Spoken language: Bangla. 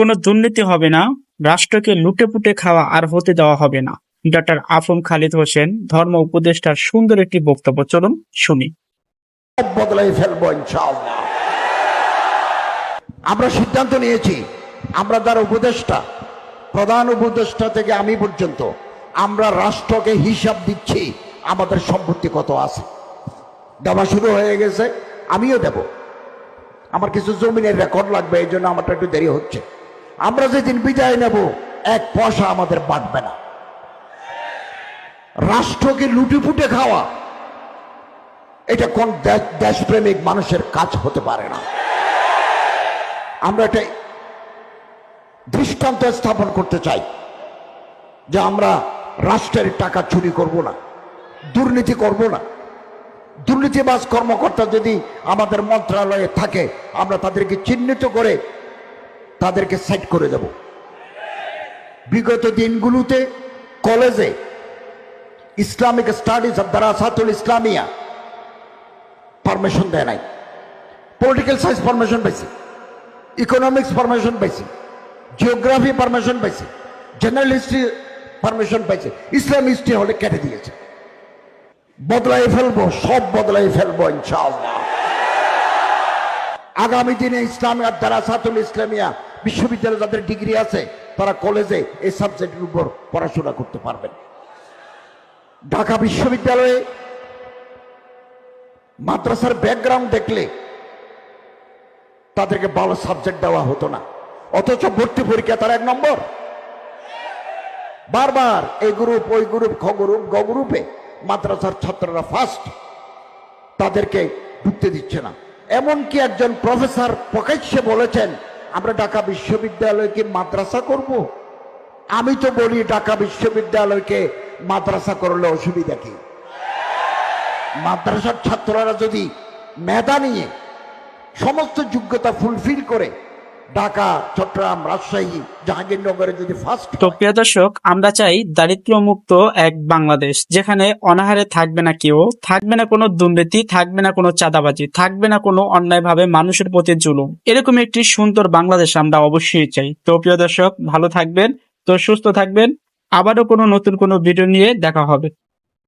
কোনো দুর্নীতি হবে না, রাষ্ট্রকে লুটে পুটে খাওয়া আর হতে দেওয়া হবে না। ডক্টর আফম খালিদ হোসেন, ধর্ম উপদেষ্টার সুন্দর একটি বক্তব্য। চলুন শুনি। বদলাই ফেলব আমরা সিদ্ধান্ত নিয়েছি, আমরা যারা উপদেষ্টা, প্রধান উপদেষ্টা থেকে আমি পর্যন্ত, আমরা রাষ্ট্রকে হিসাব দিচ্ছি, আমাদের সম্পত্তি কত আছে। দেওয়া শুরু হয়ে গেছে, আমিও দেব। আমার কিছু জমিনের রেকর্ড লাগবে, এই জন্য আমারটা একটু দেরি হচ্ছে। আমরা যেদিন বিদায় নেব, এক পয়সা আমাদের বাঁটবে না। রাষ্ট্রকে লুটিপুটে খাওয়া, এটা কোন দেশপ্রেমিক মানুষের কাজ হতে পারে না। আমরা এটা দৃষ্টান্ত স্থাপন করতে চাই, যে আমরা রাষ্ট্রের টাকা চুরি করব না, দুর্নীতি করব না। দুর্নীতিবাজ কর্মকর্তা যদি আমাদের মন্ত্রণালয়ে থাকে, আমরা তাদেরকে চিহ্নিত করে তাদেরকে সেট করে দেব। বিগত দিনগুলোতে কলেজে Islamic studies of Darasatul Islamia permission দেয় নাই। পলিটিক্যাল সায়েন্স পারমিশন পাইছি। ইকোনমিক্স পারমিশন পাইছি। জিওগ্রাফি পারমিশন পাইছি। জেনারেল হিস্ট্রি পারমিশন পাইছে। ইসলাম হিস্ট্রি হলে কেটে দিয়েছে। বদলাই ফেলব, সব বদলাই ফেলব ইনশাআল্লাহ। আগামী দিনে ইসলামিয়া, দারাসাতুল ইসলামিয়া বিশ্ববিদ্যালয়ে যাদের ডিগ্রি আছে, তারা কলেজে এই সাবজেক্টের উপর পড়াশোনা করতে পারবেন। ঢাকা বিশ্ববিদ্যালয়ে মাদ্রাসার ব্যাকগ্রাউন্ড দেখলে তাদেরকে ভালো সাবজেক্ট দেওয়া হতো না। অথচ ভর্তি পরীক্ষা তার এক নম্বর। বারবার এই গ্রুপ ওই গ্রুপ খ গ্রুপ গ গ্রুপে মাদ্রাসার ছাত্ররা ফার্স্ট তাদেরকে ঢুকতে দিচ্ছে না। এমনকি একজন প্রফেসর প্রকাশ্যে বলেছেন আমরা ঢাকা বিশ্ববিদ্যালয়কে মাদ্রাসা করব। আমি তো বলি ঢাকা বিশ্ববিদ্যালয়কে মাদ্রাসা করলে অসুবিধা কি? মাদ্রাসার ছাত্ররা যদি মেধা নিয়ে সমস্ত যোগ্যতা ফুলফিল করে ঢাকা, চট্টগ্রাম, রাজশাহী, জাহাঙ্গীরনগরে যদি ফার্স্ট তো প্রিয় দর্শক, আমরা চাই দারিদ্র্য মুক্ত এক বাংলাদেশ, যেখানে অনাহারে থাকবে না কেউ, থাকবে না কোনো দুর্নীতি, থাকবে না কোনো চাঁদাবাজি, থাকবে না কোনো অন্যায়ভাবে মানুষের প্রতি জুলুম। এরকম একটি সুন্দর বাংলাদেশ আমরা অবশ্যই চাই। তো প্রিয় দর্শক, ভালো থাকবেন, তো সুস্থ থাকবেন। আবারও কোনো নতুন কোনো ভিডিও নিয়ে দেখা হবে।